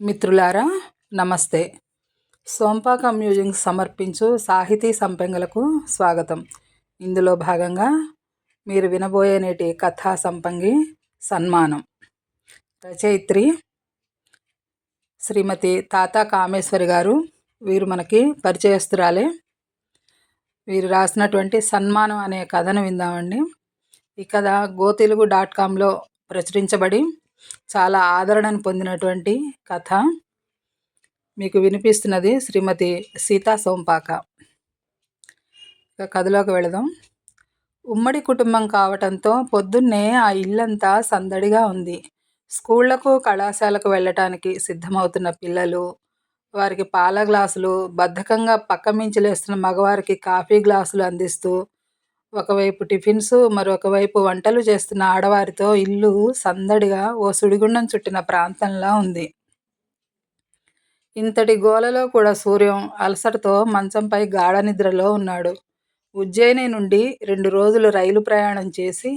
మిత్రులారా నమస్తే. సోంపాక మ్యూజియం సమర్పించు సాహితీ సంపెంగలకు స్వాగతం. ఇందులో భాగంగా మీరు వినబోయే నేటి కథా సంపంగి సన్మానం. రచయిత్రి శ్రీమతి తాత కామేశ్వరి గారు వీరు మనకి పరిచయస్తురాలే. వీరు రాసినటువంటి సన్మానం అనే కథను విందామండి. ఈ కథ గో తెలుగు డాట్ కామ్లో ప్రచురించబడి చాలా ఆదరణను పొందినటువంటి కథ మీకు వినిపిస్తున్నది శ్రీమతి సీతా సోంపాక. కథలోకి వెళదాం. ఉమ్మడి కుటుంబం కావటంతో పొద్దున్నే ఆ ఇల్లంతా సందడిగా ఉంది. స్కూళ్ళకు కళాశాలకు వెళ్ళటానికి సిద్ధమవుతున్న పిల్లలు వారికి పాల గ్లాసులు బద్ధకంగా పక్క మించిలేస్తున్న మగవారికి కాఫీ గ్లాసులు అందిస్తూ ఒకవైపు టిఫిన్స్ మరొకవైపు వంటలు చేస్తున్న ఆడవారితో ఇల్లు సందడిగా ఓ సుడిగుండం చుట్టిన ప్రాంతంలా ఉంది. ఇంతటి గోలలో కూడా సూర్యం అలసటతో మంచంపై గాఢ నిద్రలో ఉన్నాడు. ఉజ్జయిని నుండి రెండు రోజులు రైలు ప్రయాణం చేసి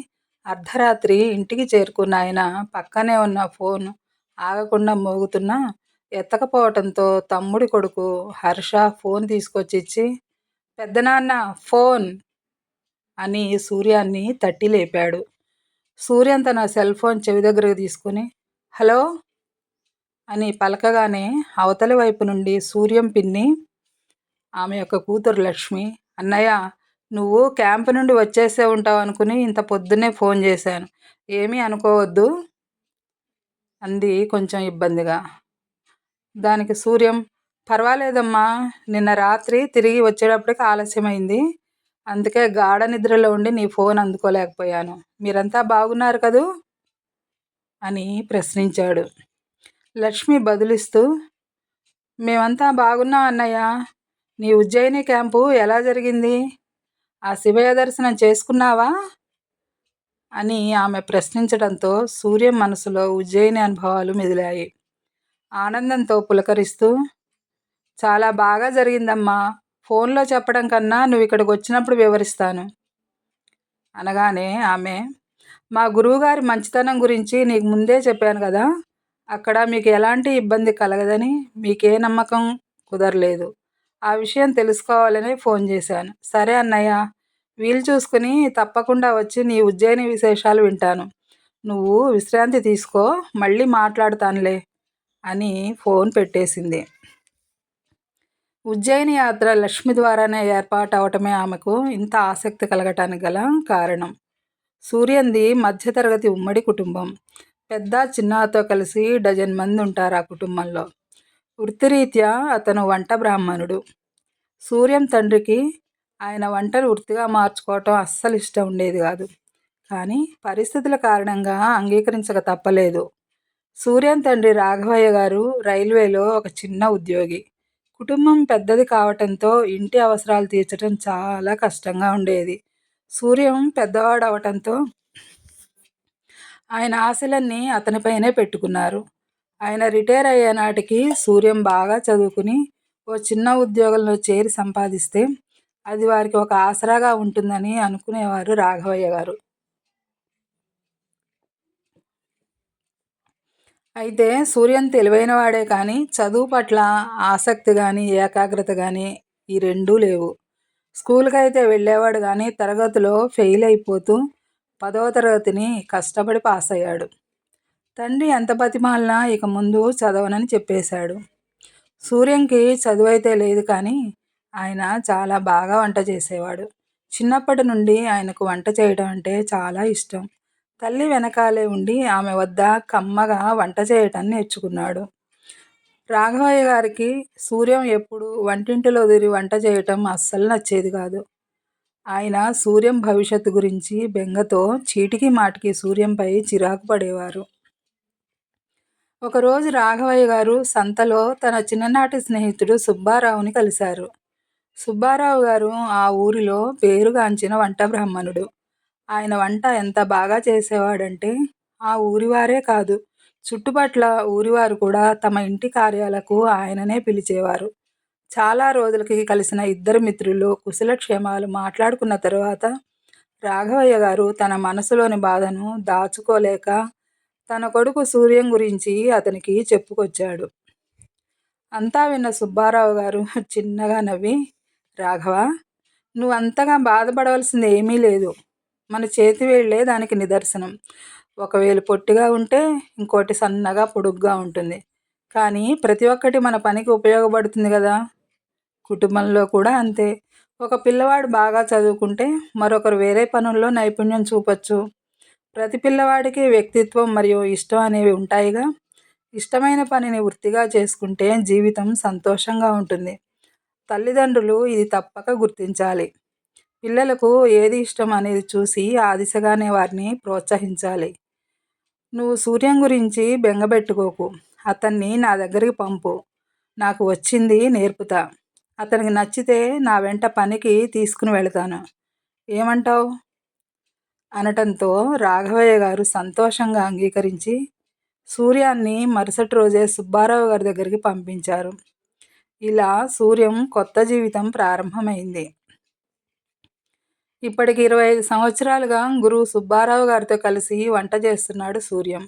అర్ధరాత్రి ఇంటికి చేరుకున్న ఆయన పక్కనే ఉన్న ఫోన్ ఆగకుండా మోగుతున్నా ఎత్తకపోవటంతో తమ్ముడి కొడుకు హర్ష ఫోన్ తీసుకొచ్చి ఇచ్చి పెద్దనాన్న ఫోన్ అని సూర్యాన్ని తట్టి లేపాడు. సూర్యం తన సెల్ ఫోన్ చెవి దగ్గరకు తీసుకుని హలో అని పలకగానే అవతలి వైపు నుండి సూర్యం పిన్ని ఆమె యొక్క కూతురు లక్ష్మి అన్నయ్య నువ్వు క్యాంప్ నుండి వచ్చేసే ఉంటావు అనుకుని ఇంత పొద్దున్నే ఫోన్ చేశాను. ఏమీ అనుకోవద్దు అంది కొంచెం ఇబ్బందిగా. దానికి సూర్యం పర్వాలేదమ్మా నిన్న రాత్రి తిరిగి వచ్చేటప్పటికి ఆలస్యమైంది. అందుకే గాఢ నిద్రలో ఉండి నీ ఫోన్ అందుకోలేకపోయాను. మీరంతా బాగున్నారు కదూ? అని ప్రశ్నించాడు. లక్ష్మి బదులిస్తూ మేమంతా బాగున్నాం అన్నయ్య. నీ ఉజ్జయిని క్యాంపు ఎలా జరిగింది? ఆ శివయ దర్శనం చేసుకున్నావా? అని ఆమె ప్రశ్నించడంతో సూర్యం మనసులో ఉజ్జయిని అనుభవాలు మెదిలాయి. ఆనందంతో పులకరిస్తూ చాలా బాగా జరిగిందమ్మా. ఫోన్లో చెప్పడం కన్నా నువ్వు ఇక్కడికి వచ్చినప్పుడు వివరిస్తాను. అనగానే ఆమె మా గురువుగారి మంచితనం గురించి నీకు ముందే చెప్పాను కదా అక్కడ మీకు ఎలాంటి ఇబ్బంది కలగదని మీకే నమ్మకం కుదరలేదు. ఆ విషయం తెలుసుకోవాలని ఫోన్ చేశాను. సరే అన్నయ్య వీలు చూసుకుని తప్పకుండా వచ్చి నీ ఉజ్జయిని విశేషాలు వింటాను. నువ్వు విశ్రాంతి తీసుకో మళ్ళీ మాట్లాడుతానులే అని ఫోన్ పెట్టేసింది. ఉజ్జయిని యాత్ర లక్ష్మి ద్వారానే ఏర్పాటు అవటమే ఆమెకు ఇంత ఆసక్తి కలగటానికి గల కారణం. సూర్యంది మధ్యతరగతి ఉమ్మడి కుటుంబం. పెద్ద చిన్నతో కలిసి డజన్ మంది ఉంటారు ఆ కుటుంబంలో. వృత్తిరీత్యా అతను వంట బ్రాహ్మణుడు. సూర్యం తండ్రికి ఆయన వంటలు వృత్తిగా మార్చుకోవటం అస్సలు ఇష్టం ఉండేది కాదు. కానీ పరిస్థితుల కారణంగా అంగీకరించక తప్పలేదు. సూర్యం తండ్రి రాఘవయ్య గారు రైల్వేలో ఒక చిన్న ఉద్యోగి. కుటుంబం పెద్దది కావటంతో ఇంటి అవసరాలు తీర్చడం చాలా కష్టంగా ఉండేది. సూర్యం పెద్దవాడు అవటంతో ఆయన ఆశలన్నీ అతనిపైనే పెట్టుకున్నారు. ఆయన రిటైర్ అయ్యే నాటికి సూర్యం బాగా చదువుకుని ఓ చిన్న ఉద్యోగంలో చేరి సంపాదిస్తే అది వారికి ఒక ఆసరాగా ఉంటుందని అనుకునేవారు రాఘవయ్య గారు. అయితే సూర్యన్ తెలివైనవాడే కానీ చదువు పట్ల ఆసక్తి కానీ ఏకాగ్రత కానీ ఈ రెండూ లేవు. స్కూల్కి అయితే వెళ్ళేవాడు కానీ తరగతిలో ఫెయిల్ అయిపోతూ పదవ తరగతిని కష్టపడి పాస్ అయ్యాడు తండ్రి ఎంత బతిమాలినా ఇక ముందు చదవనని చెప్పేశాడు. సూర్యంకి చదువు అయితే లేదు కానీ ఆయన చాలా బాగా వంట చేసేవాడు. చిన్నప్పటి నుండి ఆయనకు వంట చేయడం అంటే చాలా ఇష్టం. తల్లి వెనకాలే ఉండి ఆమె వద్ద కమ్మగా వంట చేయటం నేర్చుకున్నాడు. రాఘవయ్య గారికి సూర్యం ఎప్పుడు వంటింటిలో తిరిగి వంట చేయటం అస్సలు నచ్చేది కాదు. ఆయన సూర్యం భవిష్యత్తు గురించి బెంగతో చీటికి మాటికి సూర్యంపై చిరాకు పడేవారు. ఒకరోజు రాఘవయ్య గారు సంతలో తన చిన్ననాటి స్నేహితుడు సుబ్బారావుని కలిశారు. సుబ్బారావు గారు ఆ ఊరిలో పేరుగాంచిన వంట బ్రాహ్మణుడు. ఆయన వంట ఎంత బాగా చేసేవాడంటే ఆ ఊరివారే కాదు. చుట్టుపట్ల ఊరివారు కూడా తమ ఇంటి కార్యాలకు ఆయననే పిలిచేవారు. చాలా రోజులకి కలిసిన ఇద్దరు మిత్రులు కుశలక్షేమాలు మాట్లాడుకున్న తర్వాత రాఘవయ్య గారు తన మనసులోని బాధను దాచుకోలేక తన కొడుకు సూర్యం గురించి అతనికి చెప్పుకొచ్చాడు. అంతా విన్న సుబ్బారావు గారు చిన్నగా నవ్వి రాఘవ నువ్వు అంతగా బాధపడవలసింది ఏమీ లేదు. మన చేతి వేళ్ళే దానికి నిదర్శనం. ఒకవేళ పొట్టిగా ఉంటే ఇంకోటి సన్నగా పొడుగ్గా ఉంటుంది. కానీ ప్రతి ఒక్కటి మన పనికి ఉపయోగపడుతుంది కదా? కుటుంబంలో కూడా అంతే. ఒక పిల్లవాడు బాగా చదువుకుంటే మరొకరు వేరే పనుల్లో నైపుణ్యం చూపచ్చు. ప్రతి పిల్లవాడికి వ్యక్తిత్వం మరియు ఇష్టం అనేవి ఉంటాయిగా. ఇష్టమైన పనిని వృత్తిగా చేసుకుంటే జీవితం సంతోషంగా ఉంటుంది. తల్లిదండ్రులు ఇది తప్పక గుర్తించాలి. పిల్లలకు ఏది ఇష్టం అనేది చూసి ఆ దిశగానే వారిని ప్రోత్సహించాలి. నువ్వు సూర్యం గురించి బెంగబెట్టుకోకు అతన్ని నా దగ్గరికి పంపు. నాకు వచ్చింది నేర్పుతా. అతనికి నచ్చితే నా వెంట పనికి తీసుకుని వెళతాను. ఏమంటావు? అనటంతో రాఘవయ్య గారు సంతోషంగా అంగీకరించి సూర్యాన్ని మరుసటి రోజే సుబ్బారావు గారి దగ్గరికి పంపించారు. ఇలా సూర్యం కొత్త జీవితం ప్రారంభమైంది. ఇప్పటికి ఇరవై ఐదు సంవత్సరాలుగా గురువు సుబ్బారావు గారితో కలిసి వంట చేస్తున్నాడు సూర్యం.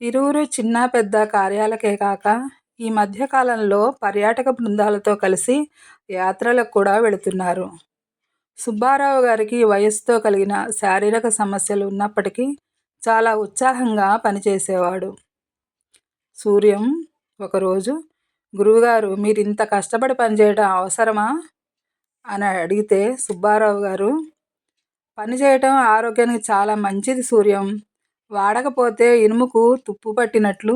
ఇరువురు చిన్న పెద్ద కార్యాలకే కాక ఈ మధ్యకాలంలో పర్యాటక బృందాలతో కలిసి యాత్రలకు కూడా వెళుతున్నారు. సుబ్బారావు గారికి వయస్సుతో కలిగిన శారీరక సమస్యలు ఉన్నప్పటికీ చాలా ఉత్సాహంగా పనిచేసేవాడు. సూర్యం ఒకరోజు గురువుగారు మీరు ఇంత కష్టపడి పనిచేయడం అవసరమా? అని అడిగితే సుబ్బారావు గారు పనిచేయటం ఆరోగ్యానికి చాలా మంచిది సూర్యం. వాడకపోతే ఇనుముకు తుప్పు పట్టినట్లు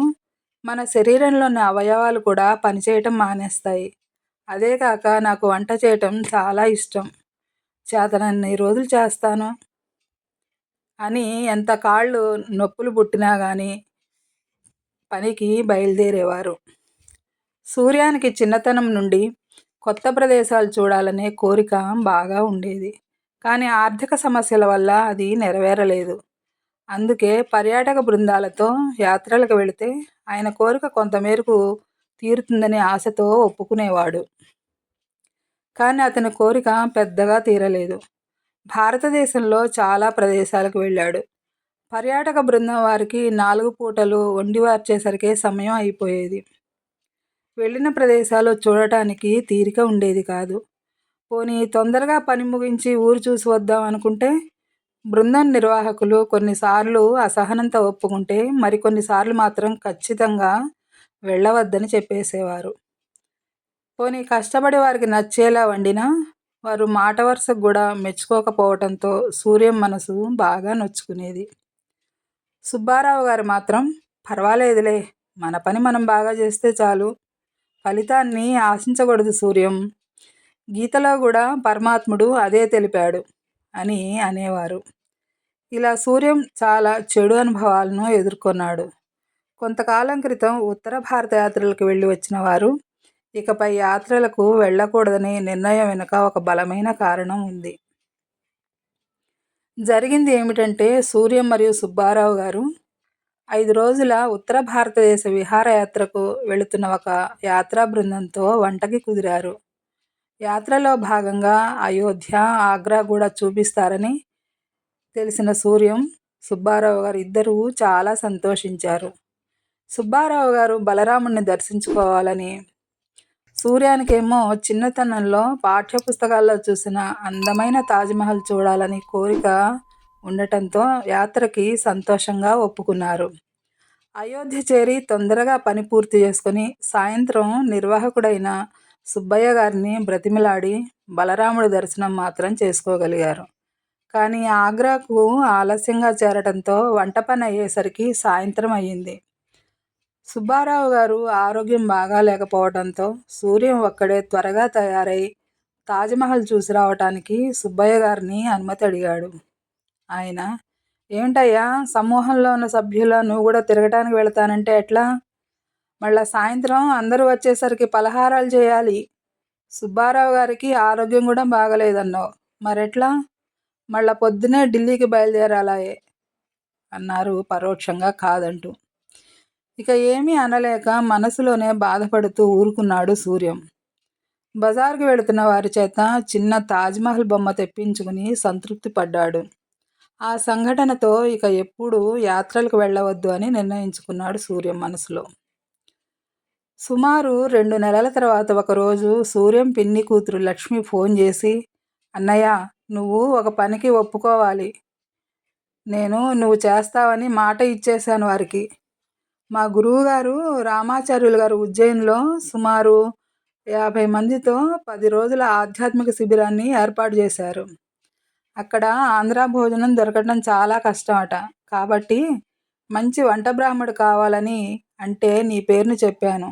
మన శరీరంలోని అవయవాలు కూడా పనిచేయటం మానేస్తాయి. అదే కాక నాకు వంట చేయటం చాలా ఇష్టం. చేతనన్ని రోజులు చేస్తాను అని ఎంత కాళ్ళు నొప్పులు పుట్టినా కానీ పనికి బయలుదేరేవారు. సూర్యానికి చిన్నతనం నుండి కొత్త ప్రదేశాలు చూడాలనే కోరిక బాగా ఉండేది. కానీ ఆర్థిక సమస్యల వల్ల అది నెరవేరలేదు. అందుకే పర్యాటక బృందాలతో యాత్రలకు వెళితే ఆయన కోరిక కొంతమేరకు తీరుతుందనే ఆశతో ఒప్పుకునేవాడు. కానీ అతని కోరిక పెద్దగా తీరలేదు. భారతదేశంలో చాలా ప్రదేశాలకు వెళ్ళాడు. పర్యాటక బృందం వారికి నాలుగు పూటలు వండివార్చేసరికే సమయం అయిపోయేది. వెళ్ళిన ప్రదేశాలు చూడటానికి తీరిక ఉండేది కాదు. పోనీ తొందరగా పని ముగించి ఊరు చూసి వద్దాం అనుకుంటే బృందం నిర్వాహకులు కొన్నిసార్లు అసహనంతో ఒప్పుకుంటే మరికొన్నిసార్లు మాత్రం ఖచ్చితంగా వెళ్ళవద్దని చెప్పేసేవారు. పోనీ కష్టపడి వారికి నచ్చేలా వండినా వారు మాట వరుసకు కూడా మెచ్చుకోకపోవడంతో సూర్యం మనసు బాగా నొచ్చుకునేది. సుబ్బారావు గారు మాత్రం పర్వాలేదులే మన పని మనం బాగా చేస్తే చాలు ఫలితాన్ని ఆశించకూడదు సూర్యం. గీతలో కూడా పరమాత్ముడు అదే తెలిపాడు అని అనేవారు. ఇలా సూర్యం చాలా చెడు అనుభవాలను ఎదుర్కొన్నాడు. కొంతకాలం క్రితం ఉత్తర భారత యాత్రలకు వెళ్ళి వచ్చిన వారు ఇకపై యాత్రలకు వెళ్ళకూడదని నిర్ణయం వెనుక ఒక బలమైన కారణం ఉంది. జరిగింది ఏమిటంటే సూర్యం మరియు సుబ్బారావు గారు ఐదు రోజుల ఉత్తర భారతదేశ విహారయాత్రకు వెళుతున్న ఒక యాత్రా బృందంతో వంటకి కుదిరారు. యాత్రలో భాగంగా అయోధ్య ఆగ్రా కూడా చూపిస్తారని తెలిసిన సూర్యం సుబ్బారావు గారు ఇద్దరూ చాలా సంతోషించారు. సుబ్బారావు గారు బలరాముణ్ణి దర్శించుకోవాలని సూర్యానికేమో చిన్నతనంలో పాఠ్యపుస్తకాల్లో చూసిన అందమైన తాజ్మహల్ చూడాలని కోరిక ఉండటంతో యాత్రకి సంతోషంగా ఒప్పుకున్నారు. అయోధ్య చేరి తొందరగా పని పూర్తి చేసుకుని సాయంత్రం నిర్వాహకుడైన సుబ్బయ్య గారిని బ్రతిమిలాడి బలరాముడి దర్శనం మాత్రం చేసుకోగలిగారు. కానీ ఆగ్రాకు ఆలస్యంగా చేరడంతో వంట పని అయ్యేసరికి సాయంత్రం అయ్యింది. సుబ్బారావు గారు ఆరోగ్యం బాగా లేకపోవడంతో సూర్యం ఒక్కడే త్వరగా తయారై తాజ్మహల్ చూసి రావటానికి సుబ్బయ్య గారిని అనుమతి అడిగాడు. ఆయన. ఏంటయ్యా సమూహంలో ఉన్న సభ్యులు నువ్వు కూడా తిరగటానికి వెళతానంటే ఎట్లా? మళ్ళా సాయంత్రం అందరూ వచ్చేసరికి పలహారాలు చేయాలి. సుబ్బారావు గారికి ఆరోగ్యం కూడా బాగలేదన్నావు. మరెట్లా? మళ్ళా పొద్దునే ఢిల్లీకి బయలుదేరాలాయే అన్నారు పరోక్షంగా కాదంటూ. ఇక ఏమీ అనలేక మనసులోనే బాధపడుతూ ఊరుకున్నాడు సూర్యం. బజార్కు వెళుతున్న వారి చేత చిన్న తాజ్మహల్ బొమ్మ తెప్పించుకుని సంతృప్తి పడ్డాడు. ఆ సంఘటనతో ఇక ఎప్పుడు యాత్రలకు వెళ్ళవద్దు అని నిర్ణయించుకున్నాడు సూర్యం మనసులో. సుమారు రెండు నెలల తర్వాత ఒకరోజు సూర్యం పిన్ని కూతురు లక్ష్మి ఫోన్ చేసి అన్నయ్య నువ్వు ఒక పనికి ఒప్పుకోవాలి. నేను నువ్వు చేస్తావని మాట ఇచ్చేశాను వారికి. మా గురువుగారు రామాచార్యులు గారు ఉజ్జయిన్లో సుమారు యాభై మందితో పది రోజుల ఆధ్యాత్మిక శిబిరాన్ని ఏర్పాటు చేశారు. అక్కడ ఆంధ్ర భోజనం దొరకడం చాలా కష్టం అట కాబట్టి మంచి వంట బ్రాహ్మడు కావాలని అంటే నీ పేరును చెప్పాను.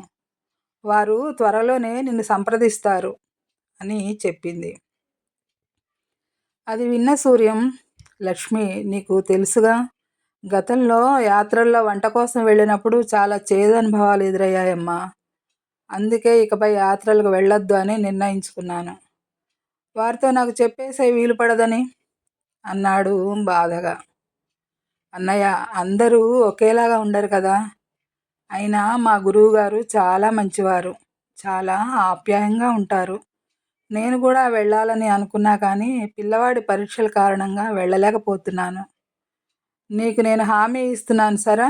వారు త్వరలోనే నిన్ను సంప్రదిస్తారు అని చెప్పింది. అది విన్న సూర్యం లక్ష్మి నీకు తెలుసుగా గతంలో యాత్రల్లో వంట కోసం వెళ్ళినప్పుడు చాలా చేదనుభవాలు ఎదురయ్యాయమ్మా. అందుకే ఇకపై యాత్రలకు వెళ్ళొద్దు అని నిర్ణయించుకున్నాను. వారితో నాకు చెప్పేసే వీలు పడదని అన్నాడు బాధగా. అన్నయ్య అందరూ ఒకేలాగా ఉండరు కదా? అయినా మా గురువుగారు చాలా మంచివారు. చాలా ఆప్యాయంగా ఉంటారు. నేను కూడా వెళ్ళాలని అనుకున్నా కానీ పిల్లవాడి పరీక్షల కారణంగా వెళ్ళలేకపోతున్నాను. నీకు నేను హామీ ఇస్తున్నాను సరా?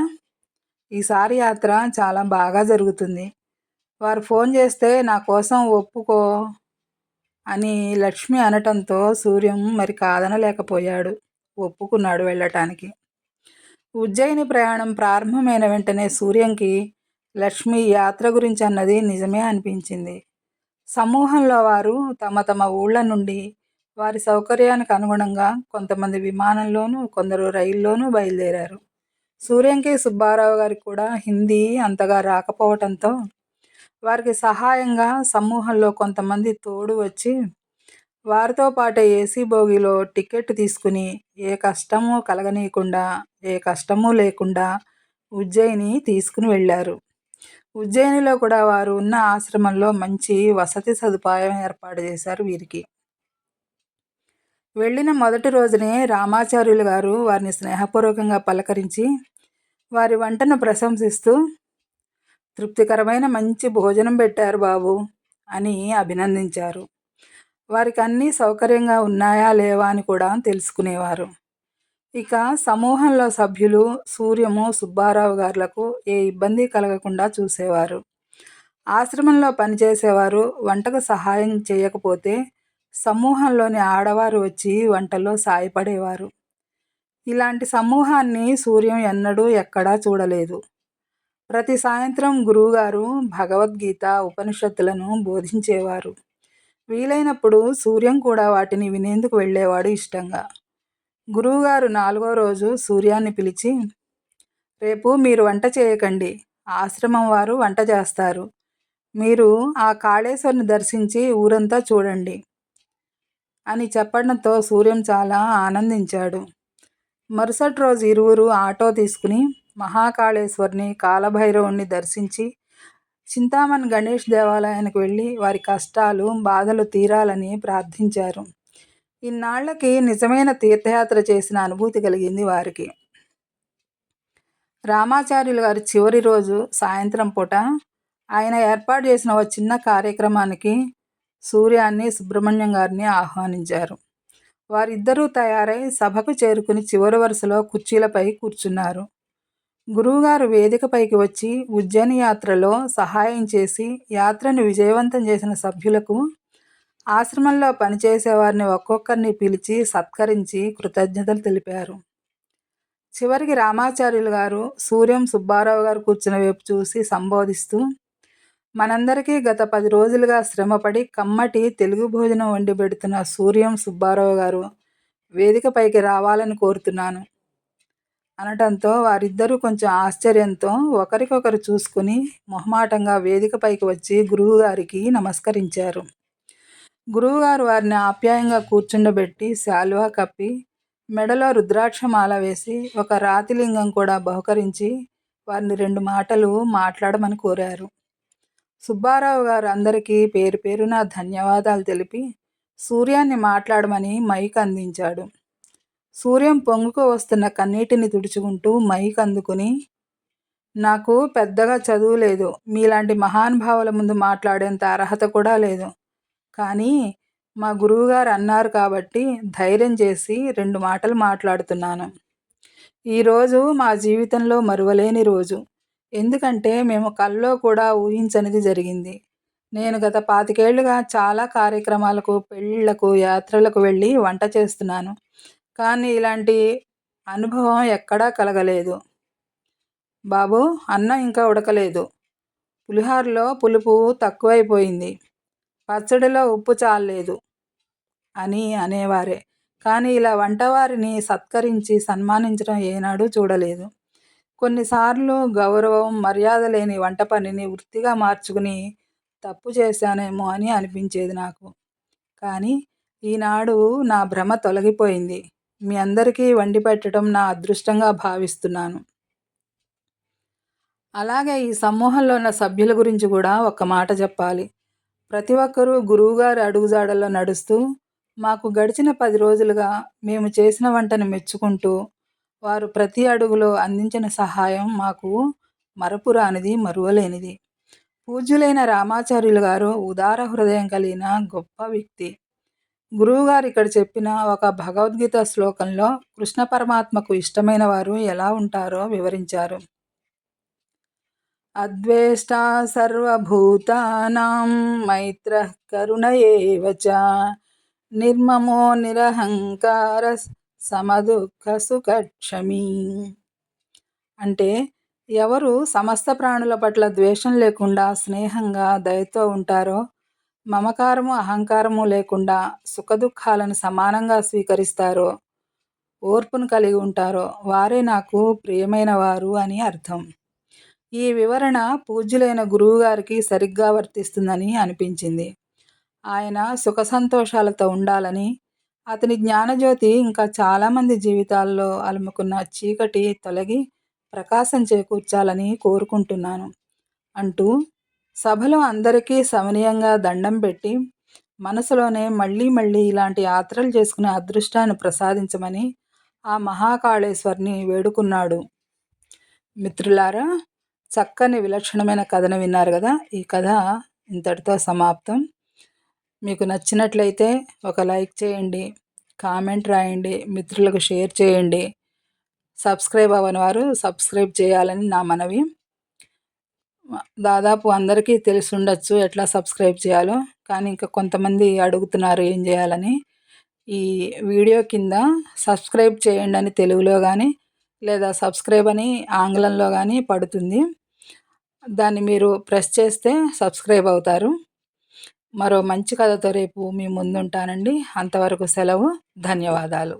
ఈసారి యాత్ర చాలా బాగా జరుగుతుంది. వారు ఫోన్ చేస్తే నా కోసం ఒప్పుకో అని లక్ష్మి అనటంతో సూర్యం మరి కాదనలేకపోయాడు. ఒప్పుకున్నాడు వెళ్ళటానికి. ఉజ్జయిని ప్రయాణం ప్రారంభమైన వెంటనే సూర్యంకి లక్ష్మి యాత్ర గురించి అన్నది నిజమే అనిపించింది. సమూహంలో వారు తమ తమ ఊళ్ళ నుండి వారి సౌకర్యానికి అనుగుణంగా కొంతమంది విమానంలోనూ కొందరు రైల్లోనూ బయలుదేరారు. సూర్యంకి సుబ్బారావు గారికి కూడా హిందీ అంతగా రాకపోవటంతో వారికి సహాయంగా సమూహంలో కొంతమంది తోడు వచ్చి వారితో పాటు ఏసీ బోగిలో టికెట్ తీసుకుని ఏ కష్టము కలగనీయకుండా ఏ కష్టము లేకుండా ఉజ్జయిని తీసుకుని వెళ్ళారు. ఉజ్జయినిలో కూడా వారు ఉన్న ఆశ్రమంలో మంచి వసతి సదుపాయం ఏర్పాటు చేశారు వీరికి. వెళ్ళిన మొదటి రోజునే రామాచార్యులు గారు వారిని స్నేహపూర్వకంగా పలకరించి వారి వంటను ప్రశంసిస్తూ తృప్తికరమైన మంచి భోజనం పెట్టారు బాబు అని అభినందించారు. వారికి అన్నీ సౌకర్యంగా ఉన్నాయా లేవా అని కూడా తెలుసుకునేవారు. ఇక సమూహంలో సభ్యులు సూర్యము సుబ్బారావు గారులకు ఏ ఇబ్బంది కలగకుండా చూసేవారు. ఆశ్రమంలో పనిచేసేవారు వంటకు సహాయం చేయకపోతే సమూహంలోని ఆడవారు వచ్చి వంటలో సాయపడేవారు. ఇలాంటి సమూహాన్ని సూర్యం ఎన్నడూ ఎక్కడా చూడలేదు. ప్రతి సాయంత్రం గురువుగారు భగవద్గీత ఉపనిషత్తులను బోధించేవారు. వీలైనప్పుడు సూర్యం కూడా వాటిని వినేందుకు వెళ్ళేవాడు ఇష్టంగా. గురువుగారు నాలుగో రోజు సూర్యాన్ని పిలిచి రేపు మీరు వంట చేయకండి ఆశ్రమం వారు వంట చేస్తారు. మీరు ఆ కాళేశ్వరిని దర్శించి ఊరంతా చూడండి అని చెప్పడంతో సూర్యం చాలా ఆనందించాడు. మరుసటి రోజు ఇరువురు ఆటో తీసుకుని మహాకాళేశ్వరిని కాలభైరవుణ్ణి దర్శించి చింతామణి గణేష్ దేవాలయానికి వెళ్ళి వారి కష్టాలు బాధలు తీరాలని ప్రార్థించారు. ఇన్నాళ్ళకి నిజమైన తీర్థయాత్ర చేసిన అనుభూతి కలిగింది వారికి. రామాచార్యులు గారి చివరి రోజు సాయంత్రం పూట ఆయన ఏర్పాటు చేసిన ఒక చిన్న కార్యక్రమానికి సూర్యాన్ని సుబ్రహ్మణ్యం గారిని ఆహ్వానించారు. వారిద్దరూ తయారై సభకు చేరుకుని చివరి వరుసలో కుర్చీలపై కూర్చున్నారు. గురువుగారు వేదికపైకి వచ్చి ఉజ్జయిన యాత్రలో సహాయం చేసి యాత్రను విజయవంతం చేసిన సభ్యులకు ఆశ్రమంలో పనిచేసేవారిని ఒక్కొక్కరిని పిలిచి సత్కరించి కృతజ్ఞతలు తెలిపారు. చివరికి రామాచార్యులు గారు సూర్యం సుబ్బారావు గారు కూర్చున్న వైపు చూసి సంబోధిస్తూ మనందరికీ గత పది రోజులుగా శ్రమపడి కమ్మటి తెలుగు భోజనం వండి పెడుతున్న సూర్యం సుబ్బారావు గారు వేదికపైకి రావాలని కోరుతున్నాను. అనటంతో వారిద్దరూ కొంచెం ఆశ్చర్యంతో ఒకరికొకరు చూసుకుని మొహమాటంగా వేదికపైకి వచ్చి గురువుగారికి నమస్కరించారు. గురువుగారు వారిని ఆప్యాయంగా కూర్చుండబెట్టి శాలువా కప్పి మెడలో రుద్రాక్షమాల వేసి ఒక రాతిలింగం కూడా బహుకరించి వారిని రెండు మాటలు మాట్లాడమని కోరారు. సుబ్బారావు గారు అందరికీ పేరు పేరున ధన్యవాదాలు తెలిపి సూర్యాన్ని మాట్లాడమని మైక్ అందించాడు. సూర్యం పొంగుకు వస్తున్న కన్నీటిని తుడుచుకుంటూ మైక్ అందుకుని నాకు పెద్దగా చదువు లేదు. మీలాంటి మహానుభావుల ముందు మాట్లాడేంత అర్హత కూడా లేదు. కానీ మా గురువుగారు అన్నారు కాబట్టి ధైర్యం చేసి రెండు మాటలు మాట్లాడుతున్నాను. ఈరోజు మా జీవితంలో మరువలేని రోజు. ఎందుకంటే మేము కల్లో కూడా ఊహించనిది జరిగింది. నేను గత పాతికేళ్ళుగా చాలా కార్యక్రమాలకు పెళ్ళిళ్ళకు యాత్రలకు వెళ్ళి వంట చేస్తున్నాను. కానీ ఇలాంటి అనుభవం ఎక్కడా కలగలేదు. బాబు అన్నం ఇంకా ఉడకలేదు. పులిహోరలో పులుపు తక్కువైపోయింది. పచ్చడిలో ఉప్పు చాలలేదు అని అనేవారే. కానీ ఇలా వంటవారిని సత్కరించి సన్మానించడం ఏనాడు చూడలేదు. కొన్నిసార్లు గౌరవం మర్యాద లేని వంట పనిని వృత్తిగా మార్చుకుని తప్పు చేశానేమో అని అనిపించేది నాకు. కానీ ఈనాడు నా భ్రమ తొలగిపోయింది. మీ అందరికీ వండి పెట్టడం నా అదృష్టంగా భావిస్తున్నాను. అలాగే ఈ సమూహంలో ఉన్న సభ్యుల గురించి కూడా ఒక మాట చెప్పాలి. ప్రతి ఒక్కరూ గురువుగారి అడుగుజాడల్లో నడుస్తూ మాకు గడిచిన పది రోజులుగా మేము చేసిన వంటను మెచ్చుకుంటూ వారు ప్రతి అడుగులో అందించిన సహాయం మాకు మరపురానిది మరువలేనిది. పూజ్యులైన రామాచార్యులు గారు ఉదార హృదయం కలిగిన గొప్ప వ్యక్తి. గురువుగారు ఇక్కడ చెప్పిన ఒక భగవద్గీత శ్లోకంలో కృష్ణ పరమాత్మకు ఇష్టమైన వారు ఎలా ఉంటారో వివరించారు. అద్వేష్టా సర్వభూతానాం మైత్ర కరుణ ఏవచ నిర్మమో నిరహంకార సమదుఃఖ సుఖక్షమి. అంటే ఎవరు సమస్త ప్రాణుల పట్ల ద్వేషం లేకుండా స్నేహంగా దయతో ఉంటారో మమకారము అహంకారము లేకుండా సుఖదుఖాలను సమానంగా స్వీకరిస్తారో ఓర్పును కలిగి ఉంటారో వారే నాకు ప్రియమైన వారు అని అర్థం. ఈ వివరణ పూజ్యులైన గురువుగారికి సరిగ్గా వర్తిస్తుందని అనిపించింది. ఆయన సుఖ సంతోషాలతో ఉండాలని అతని జ్ఞానజ్యోతి ఇంకా చాలామంది జీవితాల్లో అలుముకున్న చీకటి తొలగి ప్రకాశం చేకూర్చాలని కోరుకుంటున్నాను అంటూ సభలో అందరికీ సమనీయంగా దండం పెట్టి మనసులోనే మళ్ళీ మళ్ళీ ఇలాంటి యాత్రలు చేసుకునే అదృష్టాన్ని ప్రసాదించమని ఆ మహాకాళేశ్వరిని వేడుకున్నాడు. మిత్రులారా చక్కని విలక్షణమైన కథను విన్నారు కదా? ఈ కథ ఇంతటితో సమాప్తం. మీకు నచ్చినట్లయితే ఒక లైక్ చేయండి కామెంట్ రాయండి మిత్రులకు షేర్ చేయండి. సబ్స్క్రైబ్ అవ్వని వారు సబ్స్క్రైబ్ చేయాలని నా మనవి. దాదాపు అందరికీ తెలిసి ఉండొచ్చు ఎట్లా సబ్స్క్రైబ్ చేయాలో కానీ ఇంకా కొంతమంది అడుగుతున్నారు ఏం చేయాలని. ఈ వీడియో కింద సబ్స్క్రైబ్ చేయండి అని తెలుగులో కానీ లేదా సబ్స్క్రైబ్ అని ఆంగ్లంలో కానీ పడుతుంది. దాన్ని మీరు ప్రెస్ చేస్తే సబ్స్క్రైబ్ అవుతారు. మరో మంచి కథతో రేపు మీ ముందుంటానండి. అంతవరకు సెలవు ధన్యవాదాలు.